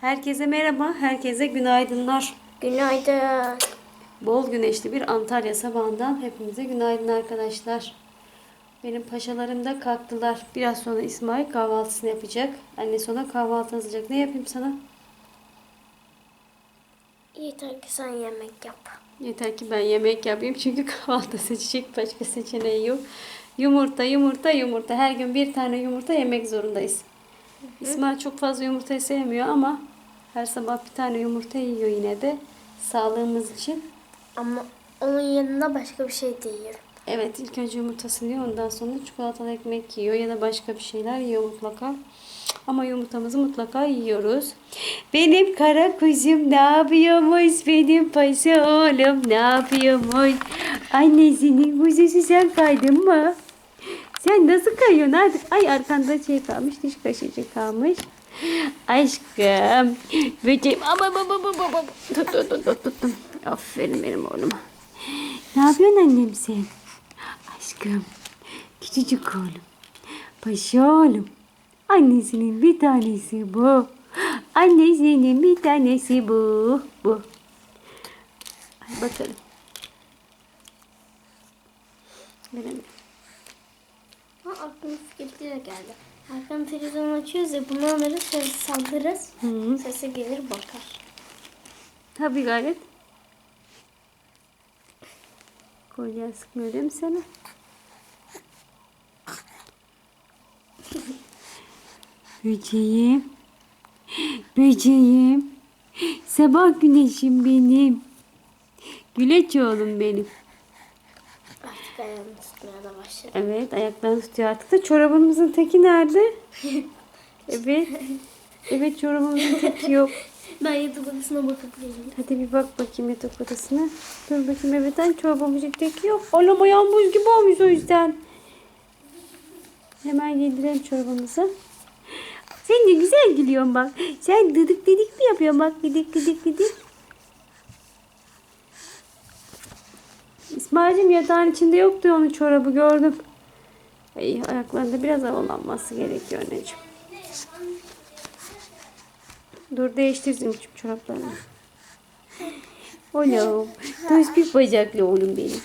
Herkese merhaba, herkese günaydınlar. Günaydın. Bol güneşli bir Antalya sabahından hepinize günaydın arkadaşlar. Benim paşalarım da kalktılar. Biraz sonra İsmail kahvaltısını yapacak. Anne sonra kahvaltı hazırlayacak. Ne yapayım sana? Yeter ki sen yemek yap. Yeter ki ben yemek yapayım çünkü kahvaltı seçecek başka seçeneği yok. Yumurta, yumurta, yumurta. Her gün bir tane yumurta yemek zorundayız. İsmail çok fazla yumurtayı sevmiyor ama her sabah bir tane yumurta yiyor yine de sağlığımız için. Ama onun yanında başka bir şey değil. Evet ilk önce yumurtasını yiyor ondan sonra çikolatalı ekmek yiyor ya da başka bir şeyler yiyor mutlaka. Ama yumurtamızı mutlaka yiyoruz. Benim kara kuzum ne yapıyormuş? Benim paşa oğlum ne yapıyormuş? Annesinin kuzusu sen kaydın mı? Sen nasıl kayıyorsun artık? Ay arkanda şey kalmış, diş kaşıcı kalmış. Aşkım. Böceğim. Ama baba baba baba. Tut tut tut tut tuttum. Aferin benim oğluma. Ne yapıyorsun annem sen? Aşkım. Küçücük oğlum. Paşa oğlum. Annesinin bir tanesi bu. Annesinin bir tanesi bu. Bu. Hadi bakalım. Verelim. Ha aklıma fikir de geldi. Arkadan televizyon açıyoruz ya bunu alırız ses saldırırız. Hı. Sesi gelir bakar. Tabii gayret. Kolye sıkmıyor değil mi sana? Böceğim. Böceğim. Sabah güneşim benim. Güleç oğlum benim. Artık ayağını tutmaya da başladı. Evet ayaklarını tutuyor artık da çorabımızın teki nerede? Evet. Evet çorabımızın teki yok. Ben yatak odasına bakıp geleyim. Hadi bir bak bakayım yatak odasına. Dur bakayım evet ay çorbamızın teki yok. Oğlum ayağım buz gibi olmuş o yüzden. Hemen yedirelim çorbamızı. Sen de güzel gülüyorsun bak. Sen dıdık didik mi yapıyorsun bak didik didik didik. İsmail'cim yatağın içinde yoktu onun çorabı gördüm. Ay, ayaklarında biraz havalanması gerekiyor anneciğim. Dur değiştirdim şu çoraplarını. Oğlum. Tospik bacaklı oğlum benim.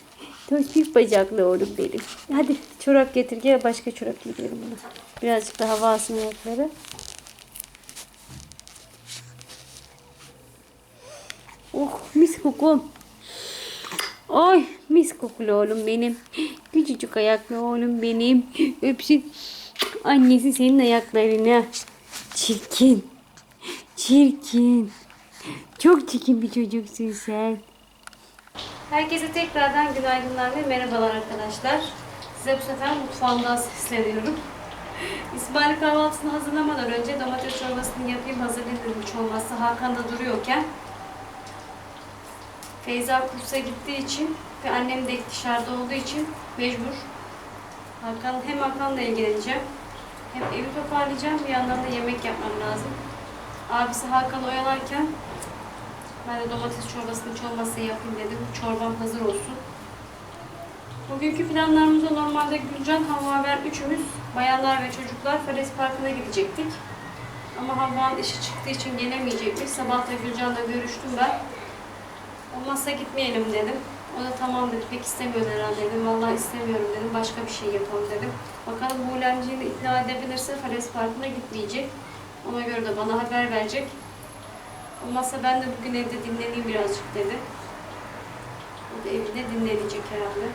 Tospik bacaklı oğlum benim. Hadi çorap getir. Gel başka çorap giyelim buna. Birazcık da hava alsın ayakları. Oh mis kokum. Ay mis kokulu oğlum benim. Küçücük ayaklı oğlum benim. Öpsün. Annesi senin ayaklarına. Çirkin. Çirkin. Çok çirkin bir çocuksun sen. Herkese tekrardan günaydınlar ve merhabalar arkadaşlar. Size bu sefer mutfağımdan sesleniyorum. İsmail kahvaltısını hazırlamadan önce domates çorbasını yapayım hazırlayayım olmazsa Hakan da duruyorken. Feyza kursa gittiği için ve annem de dışarıda olduğu için mecbur. Hakan, hem Hakan'la ilgileneceğim hem evi toparlayacağım bir yandan da yemek yapmam lazım. Abisi Hakan oyalarken ben de domates çorbasını hiç olmazsa yapayım dedim. Çorbam hazır olsun. Bugünkü planlarımızda normalde Gülcan, Havva Haber üçümüz bayanlar ve çocuklar Fares Parkı'na gidecektik. Ama Havva'nın işi çıktığı için gelemeyecekmiş. Sabah da Gülcan'la görüştüm ben. Olmazsa gitmeyelim dedim. O da tamam dedi. Pek istemiyor herhalde dedim. Vallahi istemiyorum dedim. Başka bir şey yapalım dedim. Bakalım Buğulemci'yi ikna edebilirse Fares Parkı'na gitmeyecek. Ona göre de bana haber verecek. Olmazsa ben de bugün evde dinleneyim birazcık dedi. O da evinde dinlenecek herhalde.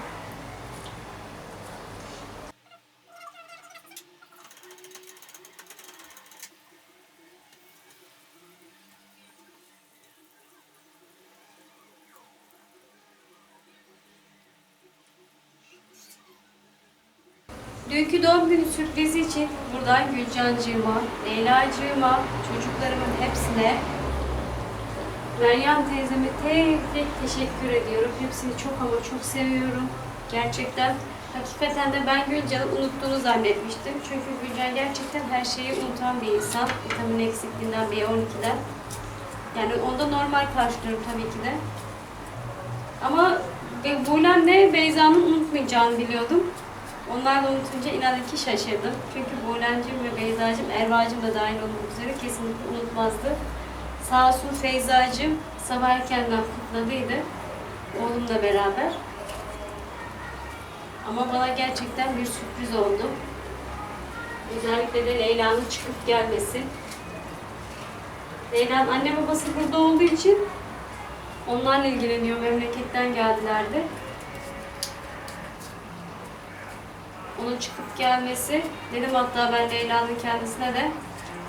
Dünkü doğum günü sürprizi için buradan Gülcancığıma, Leylacığıma, çocuklarımın hepsine Meryem teyzeme tek tek teşekkür ediyorum. Hepsini çok ama çok seviyorum. Gerçekten hakikaten de ben Gülcan'ı unuttuğunu zannetmiştim. Çünkü Gülcan gerçekten her şeyi unutan bir insan. Vitamin eksikliğinden B12'den. Yani onda normal karşılıyorum tabii ki de. Ama Buğlem'le Beyza'nın unutmayacağını biliyordum. Onlar da unutunca inanın ki şaşırdım. Çünkü Buğlem'cim ve Beyza'cım, Erva'cım da dahil olmak üzere kesinlikle unutmazdı. Sağ olsun Feyzacığım sabah erkenden kutladıydı. Oğlumla beraber. Ama bana gerçekten bir sürpriz oldu. Özellikle de Leyla'nın çıkıp gelmesi. Leyla'nın anne babası burada olduğu için onlarla ilgileniyor. Memleketten geldilerdi. Onun çıkıp gelmesi. Dedim hatta ben Leyla'nın kendisine de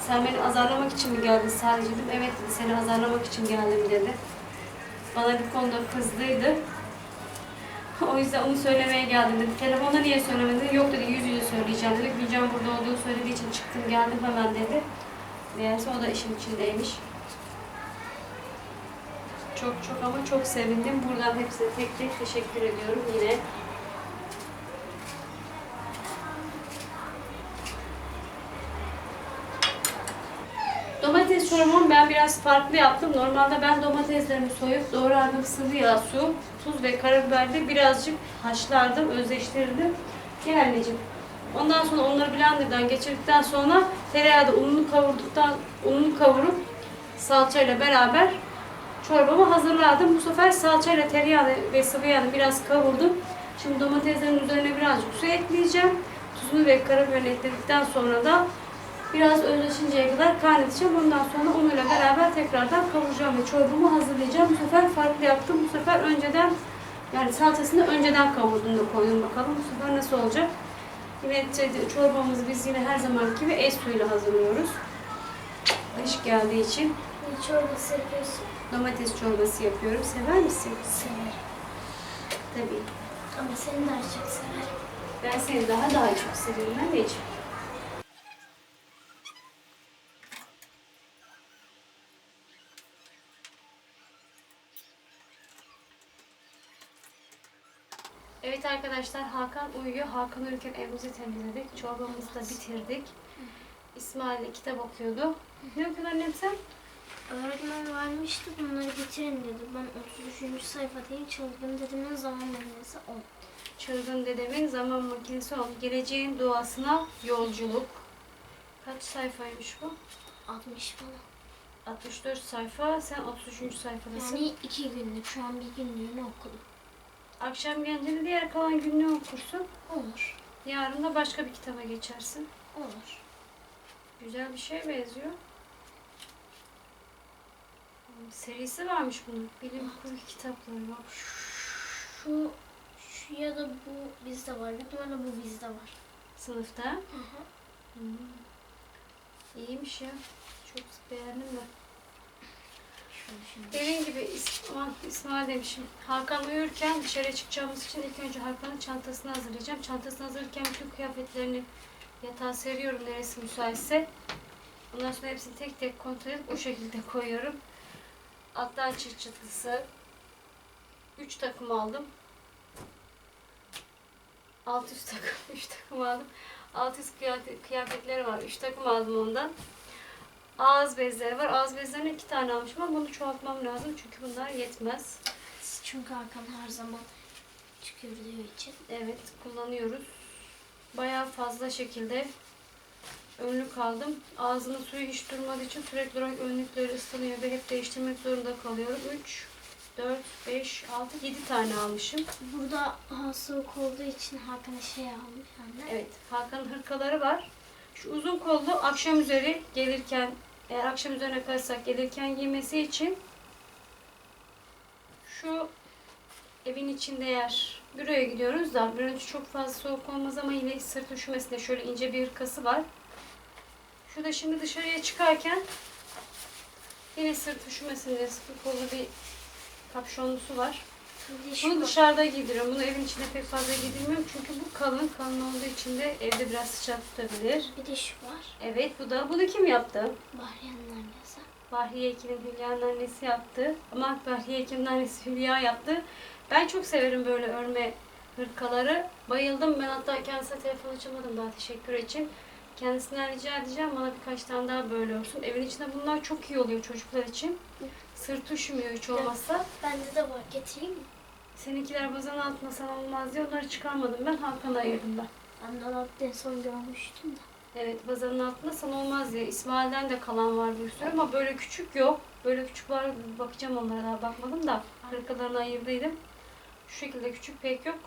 sen beni azarlamak için mi geldin sadece dedim. Evet dedi seni azarlamak için geldim dedi. Bana bir konuda kızdıydı. O yüzden onu söylemeye geldim dedi. Telefonda niye söylemedin? Yok dedi yüz yüze söyleyeceğim dedi. Gülcan burada olduğunu söylediği için çıktım geldim hemen dedi. Meğerse o da işin içindeymiş. Çok çok ama çok sevindim. Buradan hepsine tek tek teşekkür ediyorum yine. Domates çorbamı ben biraz farklı yaptım. Normalde ben domateslerimi soyup doğrardım sıvı yağ, su, tuz ve karabiberle birazcık haşlardım, özleştirirdim. Gel. Ondan sonra onları blenderdan geçirdikten sonra tereyağda ununu kavurduktan ununu kavurup salçayla beraber çorbamı hazırladım. Bu sefer salçayla tereyağı ve sıvı yağını biraz kavurdum. Şimdi domateslerin üzerine birazcık su ekleyeceğim. Tuzunu ve karabiberini ekledikten sonra da Biraz özleşinceye kadar kaynatacağım. Ondan sonra unuyla beraber tekrardan kavuracağım ve çorbamı hazırlayacağım. Bu sefer farklı yaptım. Bu sefer önceden yani salçasını önceden kavurdum da koydum bakalım. Bu sefer nasıl olacak? Yine çorbamızı biz yine her zamanki gibi es suyuyla hazırlıyoruz. Kış geldiği için Ne çorbası yapıyorsun? domates çorbası yapıyorum. Sever misin? Severim. Tabii. Ama seni daha çok severim. Ben seni daha daha çok seviyorum anneciğim. Evet arkadaşlar Hakan uyuyor. Hakan uyurken evimizi temizledik. Çorbamızı da bitirdik. İsmail kitap okuyordu. Ne okudun annem sen? Öğretmen vermişti bunları bitirin dedi. Ben 33. sayfadayım. Çılgın dedemin zaman makinesi 10. Çılgın dedemin zaman makinesi ol. Geleceğin doğasına yolculuk. Kaç sayfaymış bu? 60 falan. 64 sayfa. Sen 33. sayfadasın. Yani iki günlük. Şu an bir günlüğünü okudum. Akşam gelince de diğer kalan gününü okursun. Olur. Yarın da başka bir kitaba geçersin. Olur. Güzel bir şeye benziyor. Serisi varmış bunun. Bilim kurgu kitapları var. Şu, şu ya da bu bizde var. Büyük ihtimalle bu bizde var. Sınıfta. Hı hı. Hmm. İyiymiş ya. Çok beğendim ben. Dediğim gibi aman İsmail demişim. Hakan uyurken dışarıya çıkacağımız için ilk önce Hakan'ın çantasını hazırlayacağım. Çantasını hazırlarken bütün kıyafetlerini yatağa seriyorum neresi müsaitse. Ondan sonra hepsini tek tek kontrol edip o şekilde koyuyorum. Hatta çıt çıtlısı. Üç takım aldım. Alt üst takım, üç takım aldım. Alt üst kıyafet, kıyafetleri var. Üç takım aldım ondan. Ağız bezleri var. Ağız bezlerini iki tane almışım ama bunu çoğaltmam lazım çünkü bunlar yetmez. Çünkü Hakan her zaman tükürdüğü için. Evet kullanıyoruz. Bayağı fazla şekilde önlük aldım. Ağzının suyu hiç durmadığı için sürekli olarak önlükleri ıslanıyor ve hep değiştirmek zorunda kalıyorum. 3, 4, 5, 6, 7 tane almışım. Burada hava soğuk olduğu için Hakan'a şey almış anne. Evet Hakan'ın hırkaları var. Şu uzun kollu akşam üzeri gelirken eğer akşam üzerine kalırsak gelirken giymesi için şu evin içinde yer. Büroya gidiyoruz da büronun içi çok fazla soğuk olmaz ama yine sırt üşümesine şöyle ince bir hırkası var. Şu da şimdi dışarıya çıkarken yine sırt üşümesine sıkı kollu bir kapşonlusu var. Bunu dışarıda giydiriyorum. Bunu evin içinde pek fazla giydirmiyorum çünkü bu kalın. Kalın olduğu için de evde biraz sıcak tutabilir. Bir de şu var. Evet bu da. Bunu kim yaptı? Bahriye'nin annesi. Bahriye Ekin'in Hülya'nın annesi yaptı. Ama Bahriye Ekin'in annesi Hülya yaptı. Ben çok severim böyle örme hırkaları. Bayıldım. Ben hatta kendisine telefon açamadım daha teşekkür için. Kendisinden rica edeceğim bana birkaç tane daha böyle örsün. Evin içinde bunlar çok iyi oluyor çocuklar için. Sırt üşümüyor hiç olmazsa. Bende de var. Getireyim mi? Seninkiler bazanın altına sana olmaz diye onları çıkarmadım ben. Hakan'a ayırdım ben. Ben dolapta en son görmüştüm de. Evet bazanın altında sana olmaz diye. İsmail'den de kalan var bir sürü ama böyle küçük yok. Böyle küçük var bakacağım onlara daha bakmadım da. Arkalarını ayırdıydım. Şu şekilde küçük pek yok.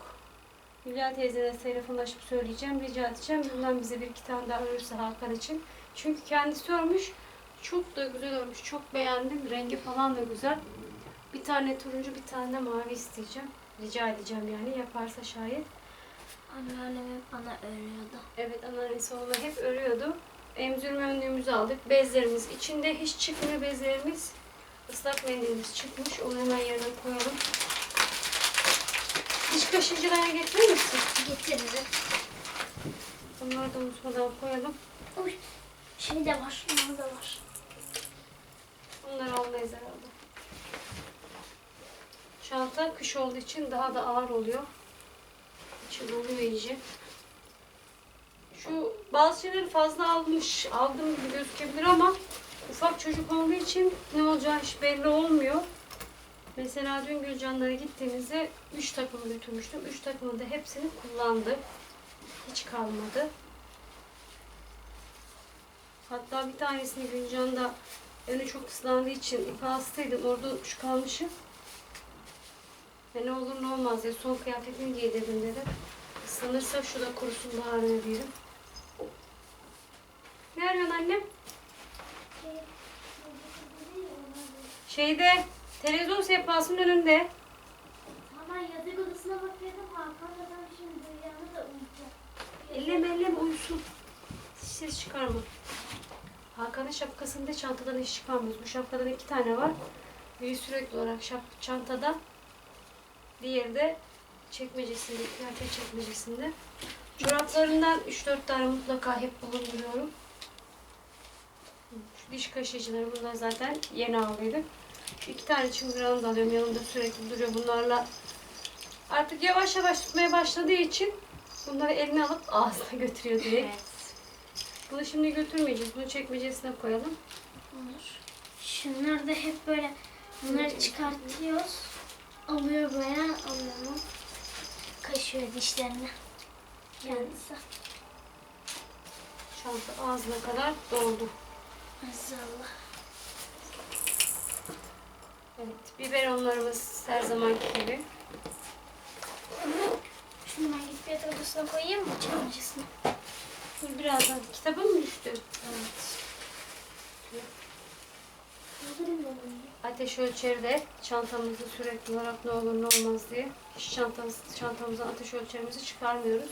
Hülya teyzene telefonlaşıp söyleyeceğim. Rica edeceğim. Bundan bize bir iki tane daha örürse Hakan için. Çünkü kendisi örmüş. Çok da güzel örmüş. Çok beğendim. Rengi falan da güzel. Bir tane turuncu bir tane de mavi isteyeceğim. Rica edeceğim yani yaparsa şayet. Anneannem hep bana örüyordu. Evet anneannesi onu hep örüyordu. Emzirme önlüğümüzü aldık. Bezlerimiz içinde hiç çıkmıyor bezlerimiz. Islak mendilimiz çıkmış. Onu hemen yerine koyalım. Diş kaşıcılara getirir misin? Getiririm. Onları da unutmadan koyalım. Uy. Şey de var. Bunlar da var. Bunları almayız herhalde. Çanta kış olduğu için daha da ağır oluyor. İçi doluyor iyice. Şu bazı şeyleri fazla almış, aldım gibi gözükebilir ama ufak çocuk olduğu için ne olacağı hiç belli olmuyor. Mesela dün Gülcanlara gittiğimizde 3 takım götürmüştüm. 3 takımı da hepsini kullandı. Hiç kalmadı. Hatta bir tanesini Gülcan'da önü çok ıslandığı için ipe hastaydım. Orada unutmuş kalmışım. Ve ne olur ne olmaz diye son kıyafetimi giydirdim dedim. Islanırsa şu da kurusun baharına diyelim. Ne arıyorsun annem? Şeyde televizyon sehpasının önünde. Ama yatak odasına bakıyordum. Hakan da ben şimdi rüyamı da uyuyacağım. Elleme elleme uyusun. Ses çıkarma. Hakan'ın şapkasında çantadan hiç çıkarmıyoruz. Bu şapkadan iki tane var. Biri sürekli olarak şap çantada. Diğeri de çekmecesinde, kıyafet çekmecesinde. Çoraplarından 3-4 tane mutlaka hep bulunduruyorum. Şu diş kaşıyıcıları bunlar zaten yeni aldıydım. Şu iki tane çıngıranı da alıyorum. Yanımda sürekli duruyor. Bunlarla artık yavaş yavaş tutmaya başladığı için bunları eline alıp ağzına götürüyor direkt. Bunu şimdi götürmeyeceğiz. Bunu çekmecesine koyalım. Olur. Şunlar da hep böyle bunları çıkartıyoruz. Alıyor böyle alıyor. Kaşıyor dişlerini. Kendisi. Çanta ağzına kadar doldu. Maşallah. Evet, biberonlarımız her zamanki gibi. Şunu ben gidip yatak odasına koyayım mı çamaşırsına? Dur birazdan. Kitaba mı düştü? Evet. Ateş ölçeri de çantamızda sürekli olarak ne olur ne olmaz diye. Hiç çantamız, çantamızdan ateş ölçerimizi çıkarmıyoruz.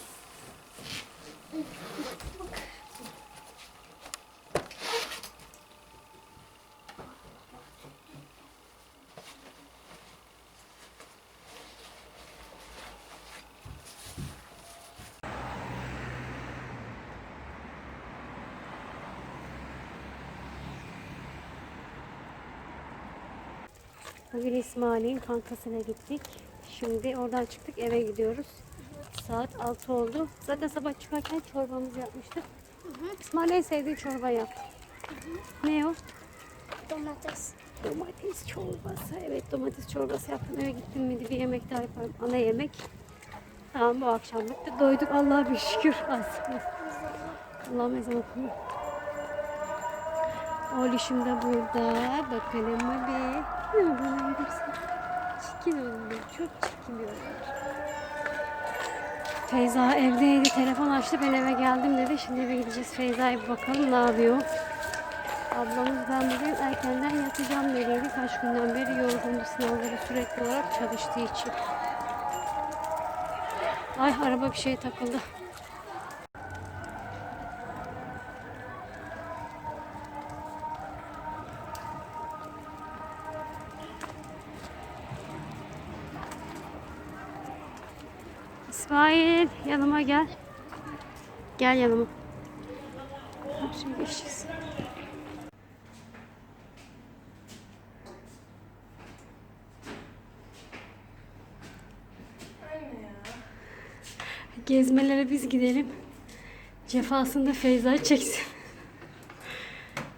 Bugün İsmail'in kankasına gittik. Şimdi oradan çıktık eve gidiyoruz. Saat 6 oldu. Zaten sabah çıkarken çorbamızı yapmıştık. İsmail en sevdiği çorba yaptı. Ne o? Domates. Domates çorbası. Evet domates çorbası yaptım. Eve gittim miydi bir yemek daha yaparım. Ana yemek. Tamam bu akşamlık da doyduk Allah'a bir şükür. Az. Allah'ım ezan okunuyor. Oğluşum da burada. Bakalım mı Ne bana gelirsin? Çirkin oğlum. Çok çirkin oğlum. Feyza evdeydi. Telefon açtı. Ben eve geldim dedi. Şimdi eve gideceğiz. Feyza'ya bir bakalım ne yapıyor. Ablamız ben bugün erkenden yatacağım dediydi. Kaç günden beri yorgundu sınavları sürekli olarak çalıştığı için. Ay araba bir şeye takıldı. Yanıma gel. Gel yanıma. Tamam, Şimdi geçeceğiz. Gezmelere biz gidelim. Cefasını da Feyza çeksin.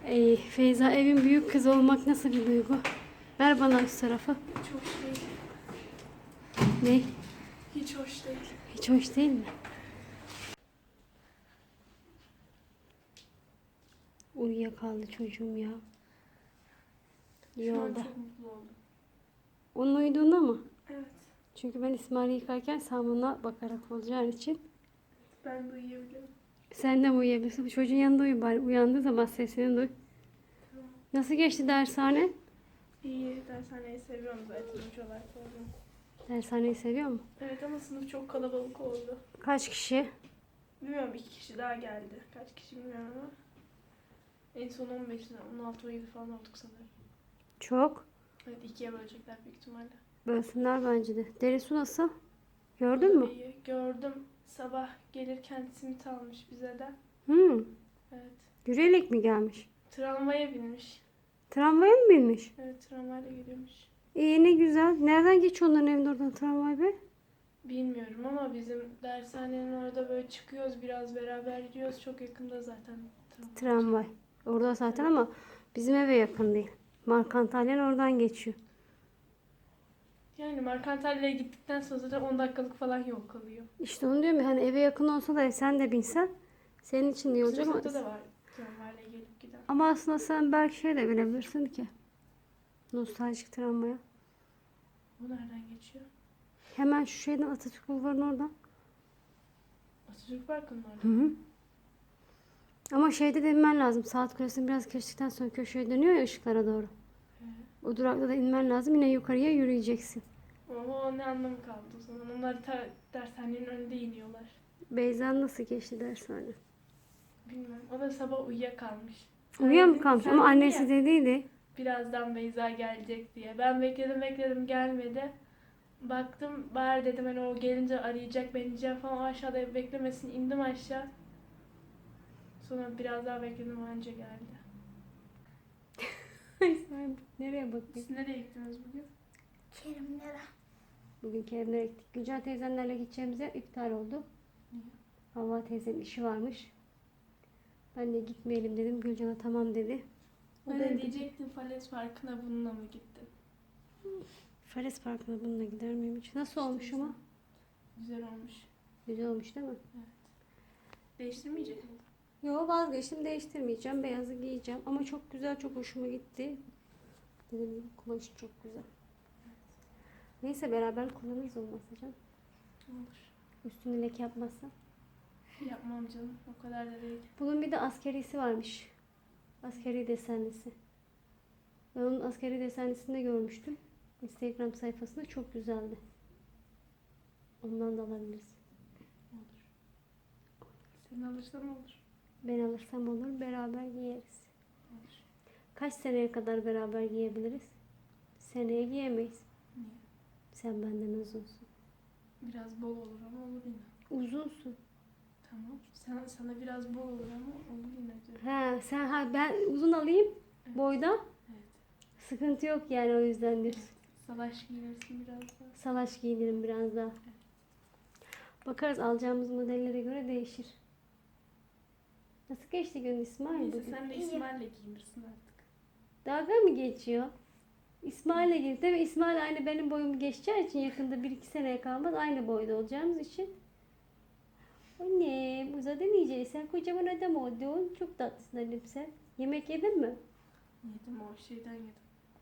Ey, Feyza evin büyük kızı olmak nasıl bir duygu? Ver bana üst tarafı. Çok değil. Ne? Hiç hoş değil. Hiç hoş değil mi? uyuyakaldı çocuğum ya. Oldum. Onun uyuduğunda mı? Evet. Çünkü ben İsmail'i yıkarken sen buna bakarak olacağın için. Ben de uyuyabilirim. Sen de mi uyuyabilirsin? Çocuğun yanında uyu bari. Uyandığı zaman sesini duy. Nasıl geçti dershane? İyi. Dershaneyi seviyorum zaten. Hocalar. Dershaneyi seviyor mu? Evet ama sınıf çok kalabalık oldu. Kaç kişi? Bilmiyorum iki kişi daha geldi. Kaç kişi bilmiyorum ama. En son 15 lira, 16 17 falan olduk sanırım. Çok. Evet ikiye bölecekler büyük ihtimalle. Bölsünler bence de. Derisu nasıl? Gördün mü? İyi. Gördüm. Sabah gelirken simit almış bize de. Hmm. Evet. Yürüyerek mi gelmiş? Tramvaya binmiş. Tramvaya mı binmiş? Evet tramvayla geliyormuş. İyi ne güzel. Nereden geçiyor onların evinde oradan tramvay be? Bilmiyorum ama bizim dershanenin orada böyle çıkıyoruz biraz beraber gidiyoruz. Çok yakında zaten tramvay. Tramvay. Orada zaten ama bizim eve yakın değil. Markantalyan oradan geçiyor. Yani Markantalya'ya gittikten sonra zaten 10 dakikalık falan yol kalıyor. İşte onu diyorum ya hani eve yakın olsa da sen de binsen senin için iyi olacak ama, da var tramvayla gelip giden. ama aslında sen belki şey de bilebilirsin ki. Nostaljik tramvaya. Bu nereden geçiyor? Hemen şu şeyden Atatürk Bulvarı'nın oradan. Atatürk Parkı'nın orada. Hı hı. Ama şeyde de inmen lazım. Saat kulesini biraz geçtikten sonra köşeye dönüyor ya ışıklara doğru. He. O durakta da inmen lazım. Yine yukarıya yürüyeceksin. Ama ne anlamı kaldı o zaman? Onlar ta- dershanenin önünde iniyorlar. Beyza nasıl geçti dershane? Bilmiyorum. O da sabah uyuyakalmış. Mu dedin- kalmış? Ama annesi ya, dediydi. Birazdan Beyza gelecek diye. Ben bekledim bekledim gelmedi. Baktım bari dedim hani o gelince arayacak beni diyeceğim falan. O aşağıda beklemesin indim aşağı. Sonra biraz daha bekledim anca geldi. Nereye bakayım? Siz nereye gittiniz bugün? Kerimlere. Bugün Kerem'lere gittik. Gülcan teyzenlerle gideceğimiz yer iptal oldu. Niye? Havva teyzenin işi varmış. Ben de gitmeyelim dedim. Gülcan'a tamam dedi. Ben de diyecektim Fales Parkı'na bununla mı gittin? Fares Parkı'na bununla gider miyim hiç? Nasıl olmuş ama? Güzel olmuş. Güzel olmuş değil mi? Değiştirmeyecek mi? Yo vazgeçtim değiştirmeyeceğim. Beyazı giyeceğim. Ama çok güzel çok hoşuma gitti. Dediğim gibi kumaşı çok güzel. Neyse beraber kullanırız olmazsa canım. Olur. Üstüne leke yapmazsa. Yapmam canım. O kadar da değil. Bunun bir de askerisi varmış. Askeri desenlisi. Ben onun askeri desenlisini de görmüştüm. Instagram sayfasında çok güzeldi. Ondan da alabiliriz. Olur. Sen alırsan olur. Ben alırsam olur beraber giyeriz. Olur. Kaç seneye kadar beraber giyebiliriz? Seneye giyemeyiz. Niye? Sen benden uzunsun. Biraz bol olur ama olur yine. Uzunsun. Tamam. Sen, sana biraz bol olur ama olur yine diyorum. Ha sen ha ben uzun alayım boyda. Evet. Sıkıntı yok yani o yüzden diyorsun. Salaş giyinirsin biraz da. Salaş giyinirim biraz daha. Bakarız alacağımız modellere göre değişir. Nasıl geçti gün İsmail Neyse bugün? sen de İsmail'le giyinirsin artık. Dalga mı geçiyor? İsmail'le girdi ve İsmail aynı benim boyumu geçeceği için yakında 1-2 seneye kalmaz aynı boyda olacağımız için. Anne uzadı iyice. Sen kocaman adam oldun. Çok tatlısın Halim sen. Yemek yedin mi? Yedim o şeyden yedim.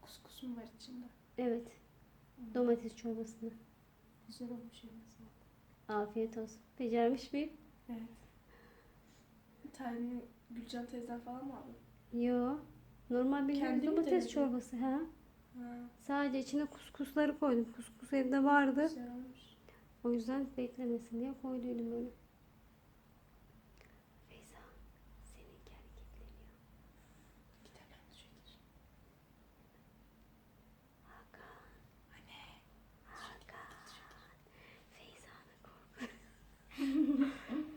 Kuskus mu var içinde? Evet. Domates çorbasını. Güzel olmuş yemesi. Afiyet olsun. Becermiş miyim? Evet. Bir tane Gülcan teyzen falan mı aldın? Yo. Normal bir Kendi mi domates denedin? çorbası ha. Ha, Sadece içine kuskusları koydum. Kuskus evde vardı. güzel olmuş. O yüzden beklemesin diye koyduydum öyle. Feyza, seninki hareketleniyor. Gidemem şöyle. Hakan. Anne. Hakan. Feyza'nın korku.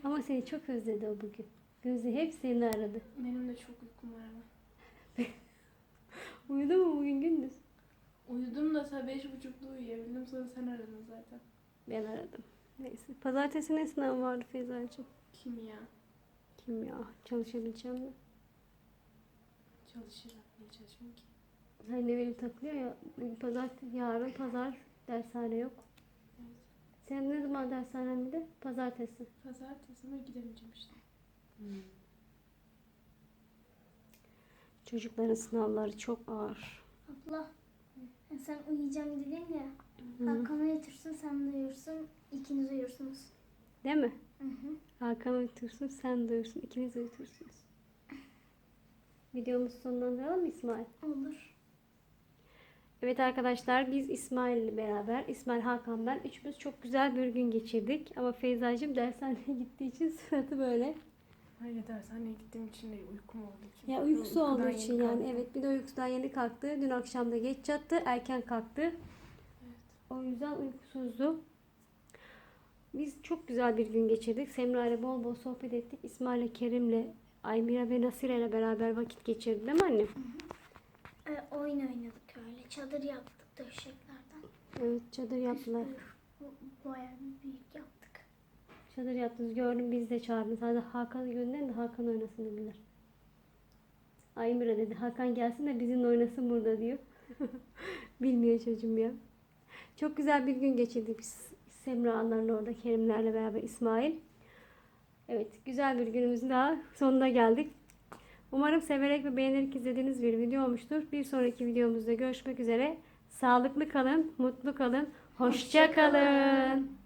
Ama seni çok özledi o bugün. Gözü hep seni aradı. Benim de çok uykum var ama. Uyudu mu bugün gündüz? Uyudum da ta beş buçukta uyuyabildim. Sonra sen aradın zaten. Ben aradım. Neyse. Pazartesi ne sınav vardı Feyza'cığım? Kimya. Kim ya? Çalışabileceğim mi? Çalışırım. Niye çalışmayayım ki? Hani benim takılıyor ya. Pazar, yarın pazar dershane yok. Senin ne zaman dershanen bir de? Pazartesi. Pazartesi ama gidemeyeceğim işte. Çocukların sınavları çok ağır. Abla e, sen uyuyacağım dedin ya. Hakan'ı yatırsın sen de uyursun. İkiniz uyursunuz. Değil mi? Hı hı. Hakan uyutursun, sen de uyursun. İkiniz uyutursunuz. Videomuzu sonlandıralım mı İsmail? Olur. Evet arkadaşlar biz İsmail ile beraber, İsmail Hakan ben üçümüz çok güzel bir gün geçirdik. Ama Feyza'cığım dershaneye gittiği için suratı böyle. Hayır dershaneye gittiğim için değil uykum olduğu için. Ya uykusu olduğu yeni için yani kalktım. evet bir de uykusundan yeni kalktı. Dün akşam da geç yattı, erken kalktı. O yüzden uykusuzdu. Biz çok güzel bir gün geçirdik. Semra ile bol bol sohbet ettik. İsmail ile Kerim'le, Aymira ve Nasire ile beraber vakit geçirdik değil mi annem? E, oyun oynadık öyle. Çadır yaptık döşeklerden. Evet çadır yaptılar. Bir büyük yaptık. Çadır yaptınız gördüm biz de çağırdın. Sadece Hakan'ı gönderin de Hakan oynasın dediler. Aymira dedi Hakan gelsin de bizimle oynasın burada diyor. Bilmiyor çocuğum ya. Çok güzel bir gün geçirdik biz Semra'larla orada Kerimlerle beraber İsmail. Evet güzel bir günümüzün daha sonuna geldik. Umarım severek ve beğenerek izlediğiniz bir video olmuştur. Bir sonraki videomuzda görüşmek üzere. Sağlıklı kalın, mutlu kalın, hoşça kalın.